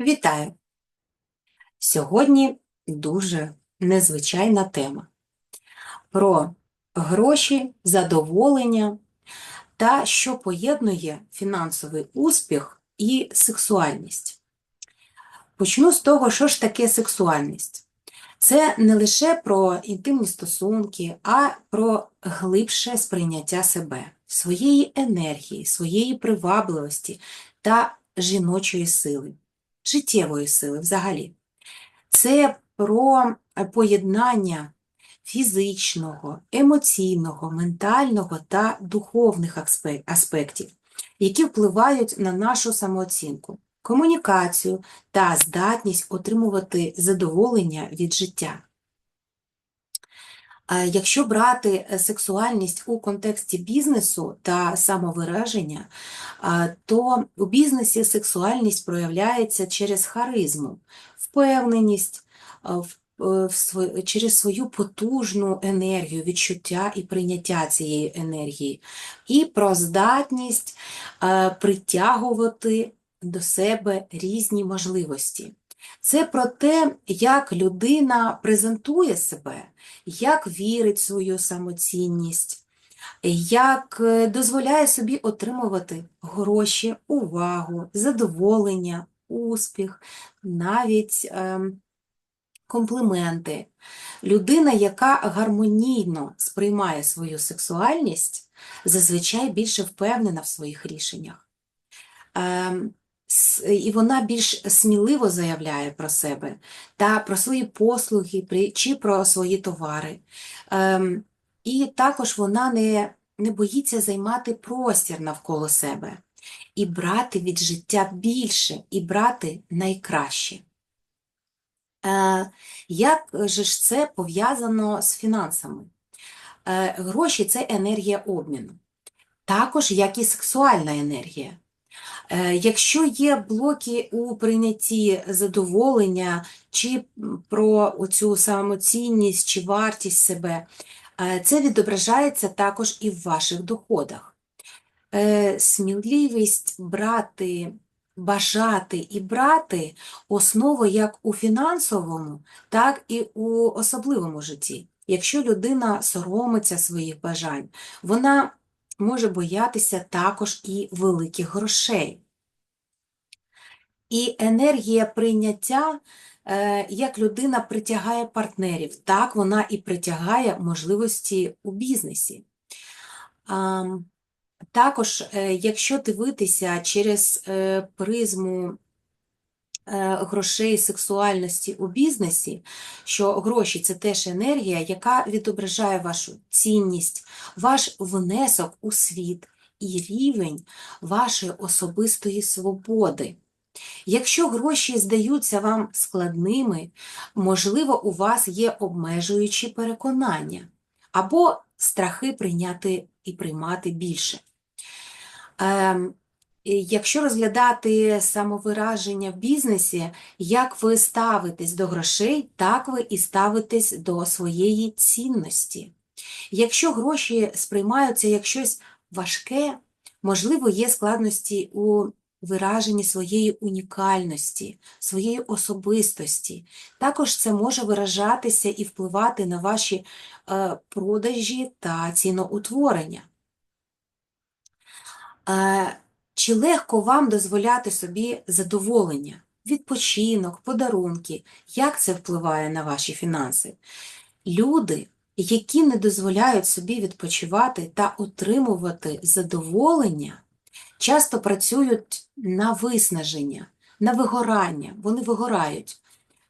Вітаю! Сьогодні дуже незвичайна тема про гроші, задоволення та що поєднує фінансовий успіх і сексуальність. Почну з того, що ж таке сексуальність. Це не лише про інтимні стосунки, а про глибше сприйняття себе, своєї енергії, своєї привабливості та жіночої сили життєвої сили взагалі. Це про поєднання фізичного, емоційного, ментального та духовних аспектів, які впливають на нашу самооцінку, комунікацію та здатність отримувати задоволення від життя. Якщо брати е, сексуальність у контексті бізнесу та самовираження, то у бізнесі сексуальність проявляється через харизму, впевненість, е, через свою потужну енергію, відчуття і прийняття цієї енергії, і про здатність е, притягувати до себе різні можливості. Це про те, як людина презентує себе, як вірить в свою самоцінність, як е, дозволяє собі отримувати гроші, увагу, задоволення, успіх, навіть е, компліменти. Людина, яка гармонійно сприймає свою сексуальність, зазвичай більше впевнена в своїх рішеннях. І вона більш сміливо заявляє про себе та про свої послуги чи про свої товари. Ем, і також вона не, не боїться займати простір навколо себе і брати від життя більше, і брати найкраще. Е, як же ж це пов'язано з фінансами? Е, гроші це енергія обміну, також як і сексуальна енергія. Е, якщо є блоки у прийнятті задоволення, чи про цю самоцінність, чи вартість себе, е, це відображається також і в ваших доходах. Е, сміливість брати, бажати і брати основа як у фінансовому, так і у особливому житті. Якщо людина соромиться своїх бажань, вона може боятися також і великих грошей. І енергія прийняття, е, як людина притягає партнерів, так вона і притягає можливості у бізнесі. Також, е, якщо дивитися через е, призму грошей, сексуальності у бізнесі, що гроші це теж енергія, яка відображає вашу цінність, ваш внесок у світ і рівень вашої особистої свободи. Якщо гроші здаються вам складними, можливо, у вас є обмежуючі переконання або страхи прийняти і приймати більше. Ем, Якщо розглядати самовираження в бізнесі, як ви ставитесь до грошей, так ви і ставитесь до своєї цінності. Якщо гроші сприймаються як щось важке, можливо, є складності у вираженні своєї унікальності, своєї особистості. Також це може виражатися і впливати на ваші е, продажі та ціноутворення. Чи легко вам дозволяти собі задоволення, відпочинок, подарунки, як це впливає на ваші фінанси? Люди, які не дозволяють собі відпочивати та отримувати задоволення, часто працюють на виснаження, на вигорання, вони вигорають,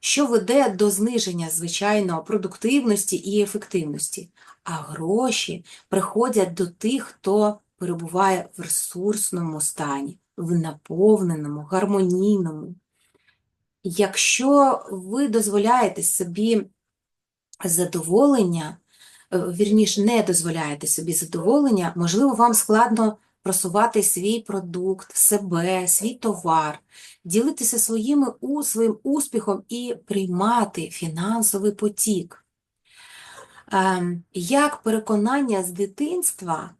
що веде до зниження, звичайно, продуктивності і ефективності, а гроші приходять до тих, хто перебуває в ресурсному стані, в наповненому, гармонійному. Якщо ви дозволяєте собі задоволення, е, вірніше, не дозволяєте собі задоволення, можливо, вам складно просувати свій продукт, себе, свій товар, ділитися своїми, своїм успіхом і приймати фінансовий потік. Ем, як переконання з дитинства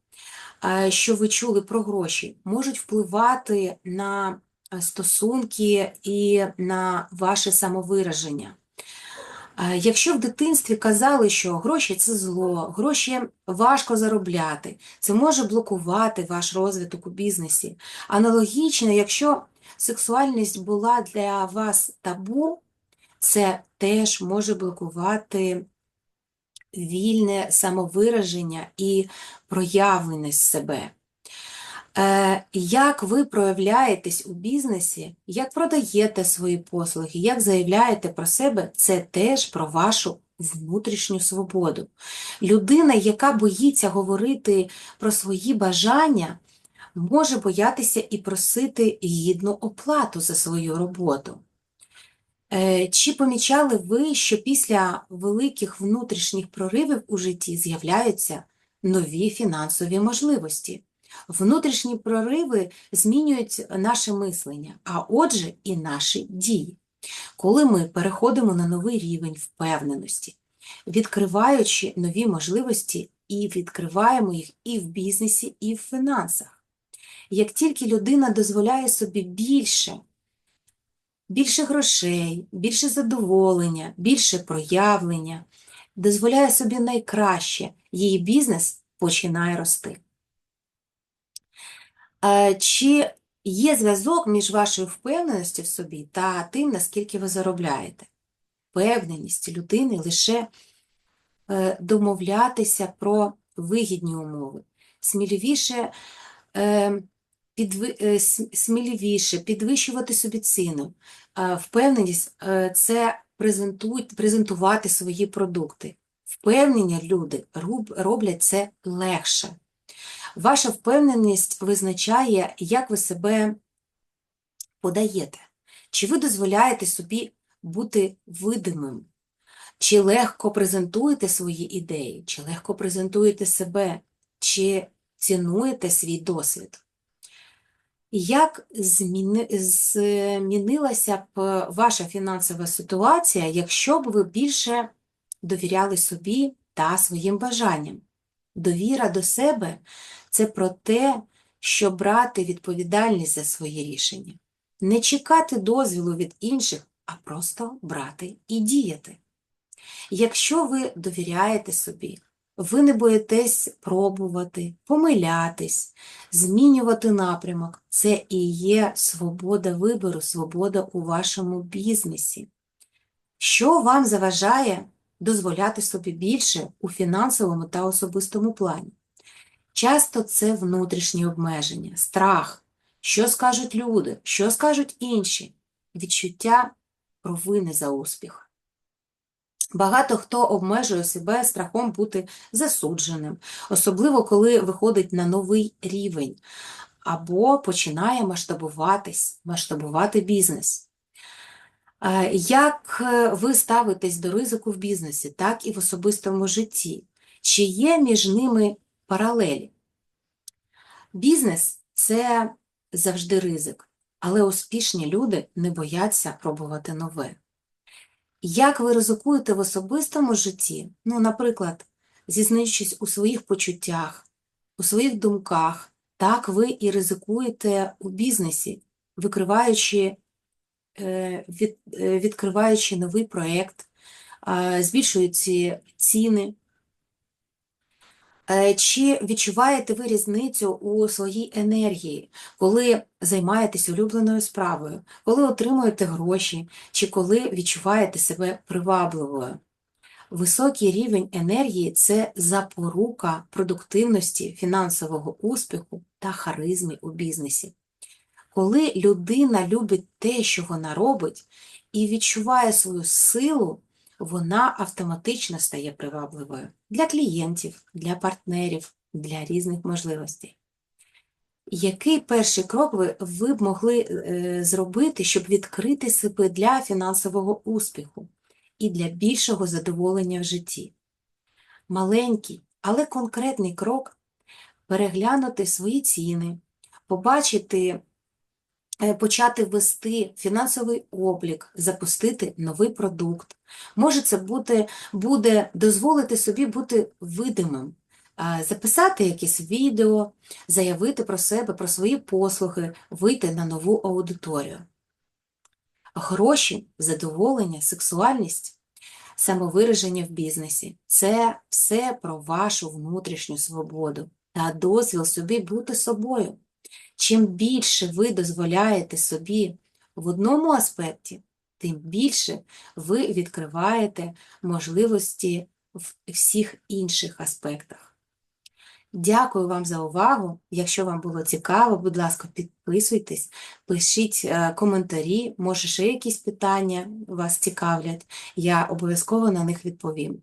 що ви чули про гроші, можуть впливати на е, стосунки і на ваше самовираження. Якщо в дитинстві казали, що гроші це зло, гроші важко заробляти, це може блокувати ваш розвиток у бізнесі. Аналогічно, якщо сексуальність була для вас табу, це теж може блокувати вільне самовираження і проявленість себе. Е, Як ви проявляєтесь у бізнесі, як продаєте свої послуги, як заявляєте про себе, це теж про вашу внутрішню свободу. Людина, яка боїться говорити про свої бажання, може боятися і просити гідну оплату за свою роботу. Е, Чи помічали ви, що після великих внутрішніх проривів у житті з'являються нові фінансові можливості? Внутрішні прориви змінюють наше мислення, а отже, і наші дії. Коли ми переходимо на новий рівень впевненості, відкриваючи нові можливості і відкриваємо їх і в бізнесі, і в фінансах. Як тільки людина дозволяє собі більше, більше грошей, більше задоволення, більше проявлення, дозволяє собі найкраще, її бізнес починає рости. Чи є зв'язок між вашою впевненістю в собі та тим, наскільки ви заробляєте? Впевненість людини лише е, домовлятися про вигідні умови, сміливіше, е, підви, е, сміливіше підвищувати собі ціну. Впевненість е, це презентувати свої продукти. Впевнені люди роблять це легше. Ваша впевненість визначає, як ви себе подаєте. Чи ви дозволяєте собі бути видимим? Чи легко презентуєте свої ідеї, чи легко презентуєте себе, чи цінуєте свій досвід? Як зміни... змінилася б ваша фінансова ситуація, якщо б ви більше довіряли собі та своїм бажанням? Довіра до себе – це про те, щоб брати відповідальність за свої рішення. Не чекати дозвілу від інших, а просто брати і діяти. Якщо ви довіряєте собі, ви не боїтесь пробувати, помилятись, змінювати напрямок, це і є свобода вибору, свобода у вашому бізнесі. Що вам заважає дозволяти собі більше у фінансовому та особистому плані? Часто це внутрішні обмеження, страх, що скажуть люди, що скажуть інші, відчуття провини за успіх. Багато хто обмежує себе страхом бути засудженим, особливо коли виходить на новий рівень або починає масштабуватись, масштабувати бізнес. Е, Як е, ви ставитесь до ризику в бізнесі, так і в особистому житті? Чи є між ними паралелі? Бізнес це завжди ризик, але успішні люди не бояться пробувати нове. Як ви ризикуєте в особистому житті? Ну, наприклад, зізнаючись у своїх почуттях, у своїх думках, так ви і ризикуєте у бізнесі, викриваючи, е, від, е, відкриваючи новий проєкт, збільшуючи ціни. Е, Чи відчуваєте ви різницю у своїй енергії, коли займаєтесь улюбленою справою, коли отримуєте гроші, чи коли відчуваєте себе привабливою? Високий рівень енергії – це запорука продуктивності, фінансового успіху та харизми у бізнесі. Коли людина любить те, що вона робить, і відчуває свою силу, вона автоматично стає привабливою для клієнтів, для партнерів, для різних можливостей. Який перший крок ви, ви б могли е, зробити, щоб відкрити себе для фінансового успіху і для більшого задоволення в житті? Маленький, але конкретний крок – переглянути свої ціни, побачити почати вести фінансовий облік, запустити новий продукт. Може, це буде, буде дозволити собі бути видимим, е, записати якесь відео, заявити про себе, про свої послуги, вийти на нову аудиторію. Гроші, задоволення, сексуальність, самовираження в бізнесі це все про вашу внутрішню свободу та дозвіл собі бути собою. Чим більше ви дозволяєте собі в одному аспекті, тим більше ви відкриваєте можливості в всіх інших аспектах. Дякую вам за увагу. Якщо вам було цікаво, будь ласка, підписуйтесь, пишіть е, коментарі, може ще якісь питання вас цікавлять. Я обов'язково на них відповім.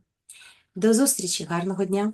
До зустрічі, гарного дня!